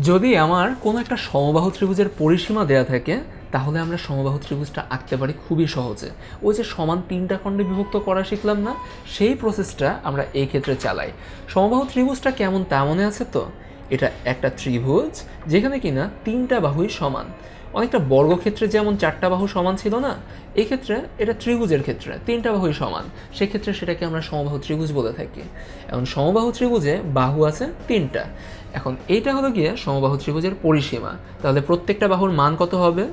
যদি আমার কোনো একটা সমবাহু ত্রিভুজের পরিসীমা দেয়া থাকে, তাহলে আমরা সমবাহু ত্রিভুজটা আঁকতে পারি খুবই সহজে। ওই যে সমান তিনটা খণ্ডে বিভক্ত করা শিখলাম না, সেই প্রসেসটা আমরা এই ক্ষেত্রে চালাই। সমবাহু ত্রিভুজটা কেমন তা মনে আছে তো? এটা একটা ত্রিভুজ যেখানে কিনা তিনটা বাহুই সমান। অনেকটা বর্গক্ষেত্রে যেমন চারটা বাহু সমান ছিল না এই ক্ষেত্রে এটা ত্রিভুজের ক্ষেত্রে, তিনটা বাহুই সমান। সেক্ষেত্রে সেটাকে আমরা সমবাহু ত্রিভুজ বলে থাকি। এখন সমবাহু ত্রিভুজে বাহু আছে তিনটা। এখন এইটা হলো গিয়ে সমবাহু ত্রিভুজের পরিসীমা। তাহলে প্রত্যেকটা বাহুর মান কত হবে?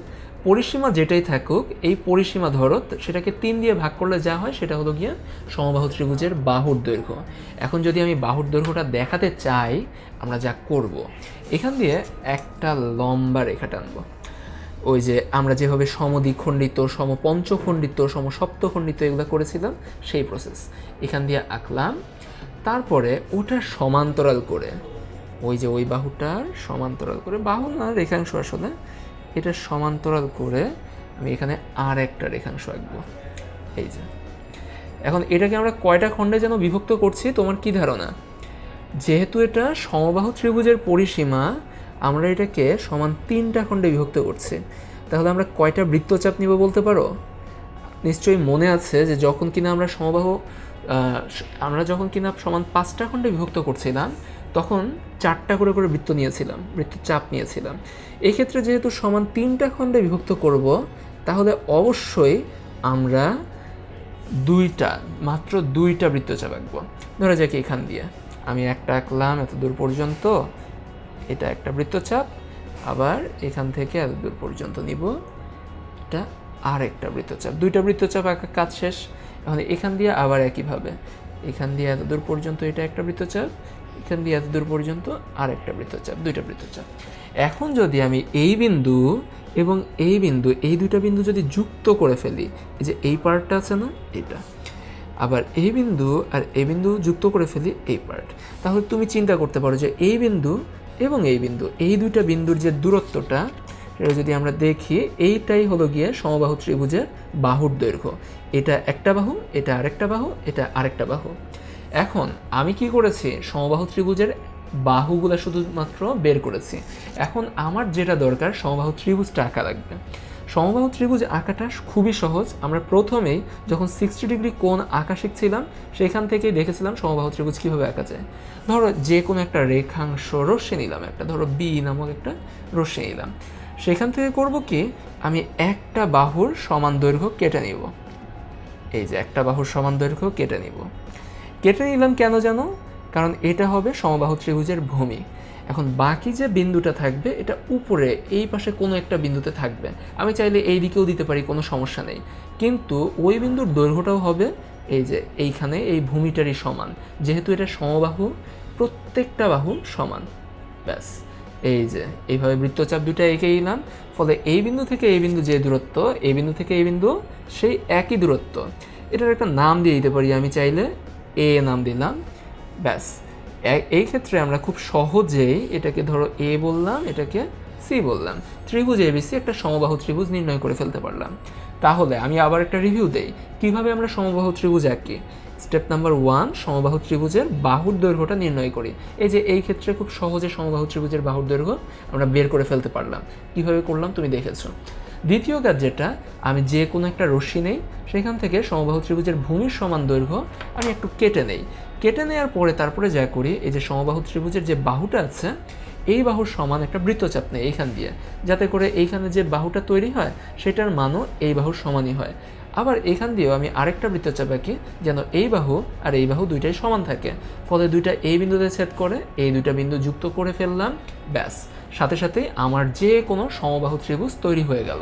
পরিসীমা যেটাই থাকুক, এই পরিসীমা ধরো, সেটাকে তিন দিয়ে ভাগ করলে যা হয়, সেটা হলো গিয়ে সমবাহু ত্রিভুজের বাহুর দৈর্ঘ্য। এখন যদি আমি বাহুর দৈর্ঘ্যটা দেখাতে চাই, আমরা যা করব। এখান দিয়ে একটা লম্বা রেখা টানবো। ওই যে আমরা যেভাবে সমদ্বিখণ্ডিত সম পঞ্চখণ্ডিত সম সপ্তখণ্ডিত এগুলো করেছিলাম, সেই প্রসেস এখান দিয়ে আঁকলাম। তারপরে ওটা সমান্তরাল করে, ওই যে ওই বাহুটার সমান্তরাল করে, বাহু না, রেখাংশ আসলে এটা সমান্তরাল করে আমি এখানে আর একটা রেখাংশ আঁকবো। এই যে। এখন এটাকে আমরা কয়টা খণ্ডে যেন বিভক্ত করছি, তোমার কি ধারণা? যেহেতু এটা সমবাহু ত্রিভুজের পরিসীমা আমরা এটাকে সমান তিনটা খণ্ডে বিভক্ত করছি। তাহলে আমরা কয়টা বৃত্তচাপ নিব বলতে পারো? নিশ্চয়ই মনে আছে যে যখন কিনা আমরা সমবাহু আমরা যখন কিনা সমান পাঁচটা খণ্ডে বিভক্ত করছিলাম, তখন চারটা করে করে বৃত্ত নিয়েছিলাম, বৃত্তচাপ নিয়েছিলাম। এক্ষেত্রে যেহেতু সমান তিনটা খণ্ডে বিভক্ত করব, তাহলে অবশ্যই আমরা দুইটা, মাত্র দুইটা বৃত্তচাপ আঁকবো। ধরা যাক এখান দিয়ে। আমি একটা আঁকলাম এত দূর পর্যন্ত। এটা একটা বৃত্তচাপ। আবার এখান থেকে এতদূর পর্যন্ত নিব। এটা আর একটা বৃত্তচাপ। দুইটা বৃত্তচাপ আঁকা কাজ শেষ। এখন এখান দিয়ে আবার একইভাবে। এখান দিয়ে এতদূর পর্যন্ত এটা একটা বৃত্তচাপ। এখান দিয়ে এত দূর পর্যন্ত আর একটা বৃত্তচাপ। দুইটা বৃত্তচাপ। এখন যদি আমি এই বিন্দু এবং এই বিন্দু, এই দুইটা বিন্দু যদি যুক্ত করে ফেলি, এই যে এই পার্টটা আছে না এটা আবার এই বিন্দু আর এই বিন্দু যুক্ত করে ফেলি এই পার্ট তাহলে তুমি চিন্তা করতে পারো যে এই বিন্দু এবং এই বিন্দু, এই দুইটা বিন্দুর যে দূরত্বটা, সেটা যদি আমরা দেখি, এইটাই হলো গিয়ে সমবাহু ত্রিভুজের বাহুর দৈর্ঘ্য। এটা একটা বাহু, এটা আরেকটা বাহু, এটা আরেকটা বাহু। এখন আমি কি করেছি? সমবাহু ত্রিভুজের বাহুগুলো শুধুমাত্র বের করেছি। এখন আমার যেটা দরকার, সমবাহু ত্রিভুজটা আঁকা লাগবে। সমবাহু ত্রিভুজ আঁকাটা খুবই সহজ। আমরা প্রথমেই যখন সিক্সটি ডিগ্রি কোণ আঁকা শিখছিলাম সেখান থেকেই দেখেছিলাম সমবাহু ত্রিভুজ কীভাবে আঁকা যায়। ধরো যে কোনো একটা রেখাংশ রশ্মি নিলাম একটা, ধরো বি নামক একটা রশ্মি নিলাম। সেখান থেকে করব কি? আমি একটা বাহুর সমান দৈর্ঘ্য কেটে নিব। এই যে একটা বাহুর সমান দৈর্ঘ্য কেটে নিব। কেটে নিলাম কেন জানো? কারণ এটা হবে সমবাহু ত্রিভুজের ভূমি। এখন বাকি যে বিন্দুটা থাকবে, এটা উপরে, এই পাশে কোনো একটা বিন্দুতে থাকবে। আমি চাইলে এই দিকেও দিতে পারি, কোনো সমস্যা নেই। কিন্তু ওই বিন্দুর দৈর্ঘ্যটাও হবে এই যে এইখানে, এই ভূমিটারই সমান। যেহেতু এটা সমবাহু, প্রত্যেকটা বাহু সমান। ব্যাস, এই যে এইভাবে বৃত্তচাপ দুটো এঁকে নিলাম। ফলে এই বিন্দু থেকে এই বিন্দু যে দূরত্ব, এই বিন্দু থেকে এই বিন্দু, সেই একই দূরত্ব। এটার একটা নাম দিয়ে দিতে পারি, আমি চাইলে এ নাম দিলাম। ব্যাস এই ক্ষেত্রে আমরা খুব সহজেই এটাকে ধরো এ বললাম, এটাকে সি বললাম। ত্রিভুজ এবিসি একটা সমবাহু ত্রিভুজ নির্ণয় করে ফেলতে পারলাম। তাহলে আমি আবার একটা রিভিউ দেই। কীভাবে আমরা সমবাহু ত্রিভুজ আঁকি স্টেপ নাম্বার ওয়ান সমবাহু ত্রিভুজের বাহুর দৈর্ঘ্যটা নির্ণয় করি। এই যে এই ক্ষেত্রে খুব সহজে সমবাহু ত্রিভুজের বাহুর দৈর্ঘ্য আমরা বের করে ফেলতে পারলাম। কীভাবে করলাম তুমি দেখেছ। দ্বিতীয় কাজ যেটা, আমি যে কোনো একটা রশ্মি নেই, সেখান থেকে সমবাহু ত্রিভুজের ভূমির সমান দৈর্ঘ্য আমি একটু কেটে নেই। কেটে নেওয়ার পরে তারপরে যা করি, এই যে সমবাহু ত্রিভুজের যে বাহুটা আছে, এই বাহুর সমান একটা বৃত্তচাপ নেই এইখান দিয়ে। যাতে করে এইখানে যে বাহুটা তৈরি হয়, সেটার মানও এই বাহুর সমানই হয়। আবার এখান দিয়েও আমি আরেকটা বৃত্তচাপ আঁকি, যেন এই বাহু আর এই বাহু দুইটাই সমান থাকে। ফলে দুইটা এই বিন্দুতে ছেদ করে, এই দুইটা বিন্দু যুক্ত করে ফেললাম, ব্যাস। সাথে সাথে আমার যে কোনো সমবাহু ত্রিভুজ তৈরি হয়ে গেল।